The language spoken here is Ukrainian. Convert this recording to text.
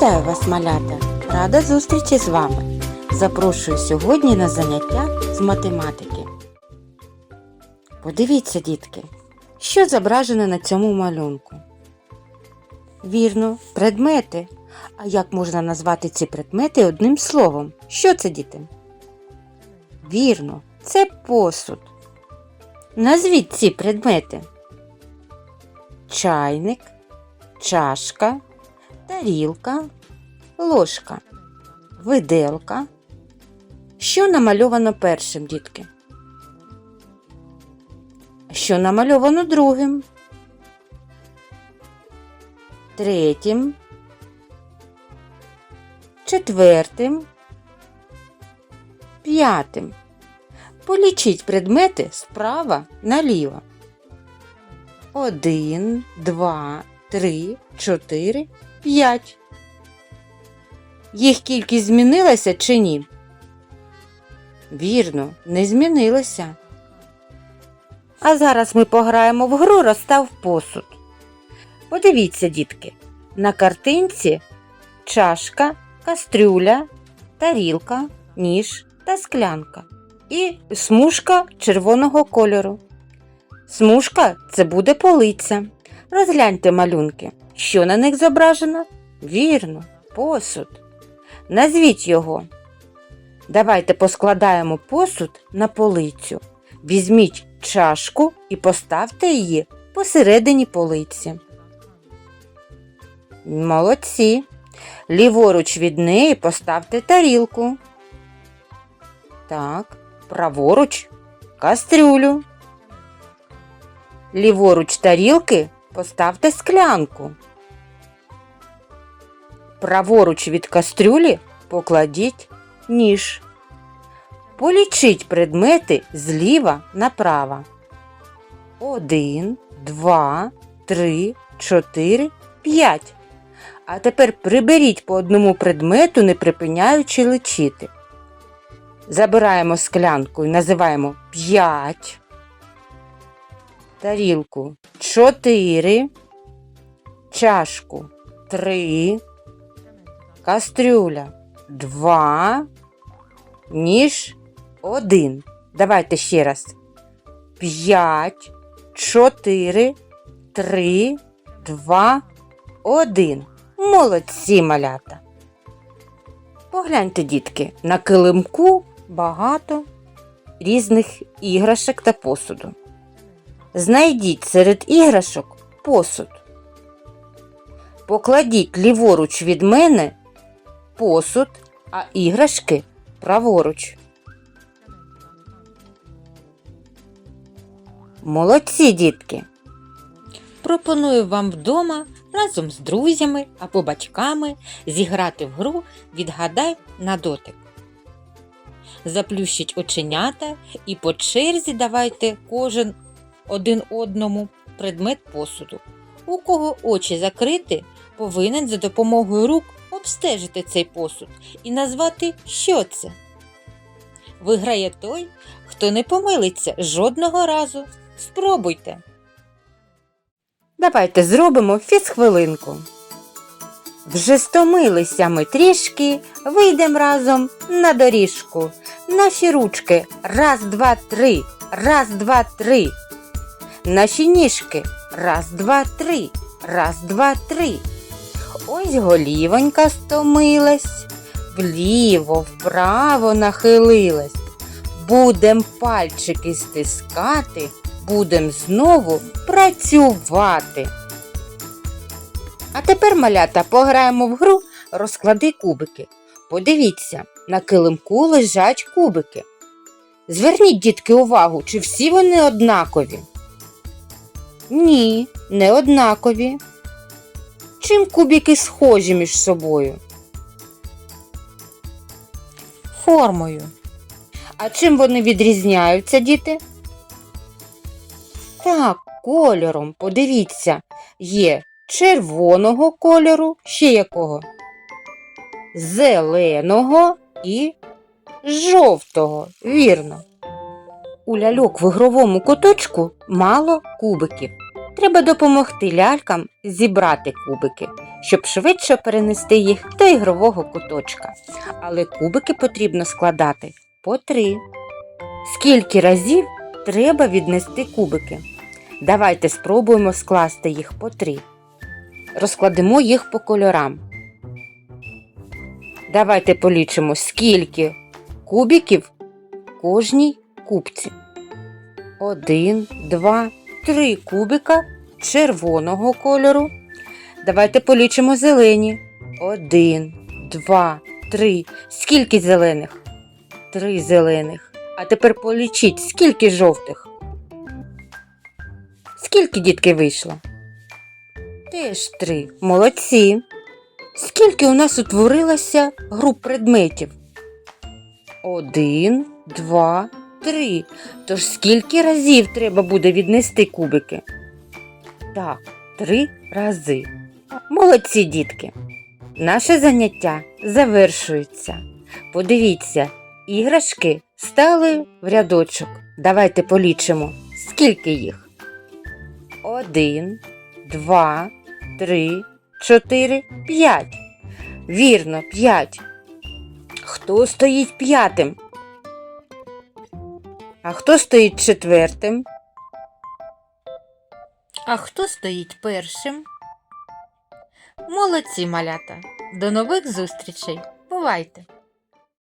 Вітаю вас, малята! Рада зустрічі з вами. Запрошую сьогодні на заняття з математики. Подивіться, дітки, що зображено на цьому малюнку. Вірно, предмети. А як можна назвати ці предмети одним словом? Що це, діти? Вірно, це посуд. Назвіть ці предмети. Чайник, чашка, тарілка, ложка, виделка. Що намальовано першим, дітки? Що намальовано другим? Третім, четвертим, п'ятим. Полічіть предмети справа наліво. Один, два, три, чотири, п'ять. Їх кількість змінилася чи ні? Вірно, не змінилася. А зараз ми пограємо в гру розстав посуд. Подивіться, дітки, на картинці чашка, кастрюля, тарілка, ніж та склянка і смужка червоного кольору. Смужка це буде полиця. Розгляньте малюнки. Що на них зображено? Вірно, посуд. Назвіть його. Давайте поскладаємо посуд на полицю. Візьміть чашку і поставте її посередині полиці. Молодці. Ліворуч від неї поставте тарілку. Так, праворуч кастрюлю. Ліворуч тарілки поставте склянку. Праворуч від кастрюлі покладіть ніж. Полічіть предмети зліва направо. Один, два, три, чотири, п'ять. А тепер приберіть по одному предмету, не припиняючи лічити. Забираємо склянку і називаємо п'ять. Тарілку чотири. Чашку три. Кастрюля два. Ніж один. Давайте ще раз. П'ять, чотири, три, два, один. Молодці малята. Погляньте, дітки, на килимку багато різних іграшок та посуду. Знайдіть серед іграшок посуд. Покладіть ліворуч від мене посуд, а іграшки праворуч. Молодці, дітки! Пропоную вам вдома разом з друзями або батьками зіграти в гру Відгадай на дотик. Заплющіть оченята і по черзі давайте кожен один одному предмет посуду. У кого очі закриті, повинен за допомогою рук обстежити цей посуд і назвати, що це. Виграє той, хто не помилиться жодного разу. Спробуйте. Давайте зробимо фізхвилинку. Вже стомилися ми трішки, вийдемо разом на доріжку. Наші ручки раз, два, три, раз, два, три. Наші ніжки раз, два, три, раз, два, три. Ось голівонька стомилась, вліво, вправо нахилилась. Будем пальчики стискати, будем знову працювати. А тепер, малята, пограємо в гру розклади кубики. Подивіться, на килимку лежать кубики. Зверніть, дітки, увагу, чи всі вони однакові? Ні, не однакові. Чим кубики схожі між собою? Формою. А чим вони відрізняються, діти? Так, кольором, подивіться, є червоного кольору, ще якого? Зеленого і жовтого, вірно. У ляльок в ігровому куточку мало кубиків. Треба допомогти лялькам зібрати кубики щоб швидше перенести їх до ігрового куточка. Але кубики потрібно складати по три. Скільки разів треба віднести кубики? Давайте спробуємо скласти їх по три. Розкладемо їх по кольорам. Давайте полічимо, скільки кубиків кожній кубці. Один, два, три кубика червоного кольору. Давайте полічимо зелені. Один, два, три. Скільки зелених? Три зелених. А тепер полічіть, скільки жовтих. Скільки дітки вийшло? Теж три. Молодці. Скільки у нас утворилося груп предметів? Один, два, три. Тож скільки разів треба буде віднести кубики? Так, три рази. Молодці, дітки. Наше заняття завершується. Подивіться, іграшки стали в рядочок. Давайте полічимо, скільки їх. Один, два, три, чотири, п'ять. Вірно, п'ять. Хто стоїть п'ятим? А хто стоїть четвертим? А хто стоїть першим? Молодці малята! До нових зустрічей! Бувайте!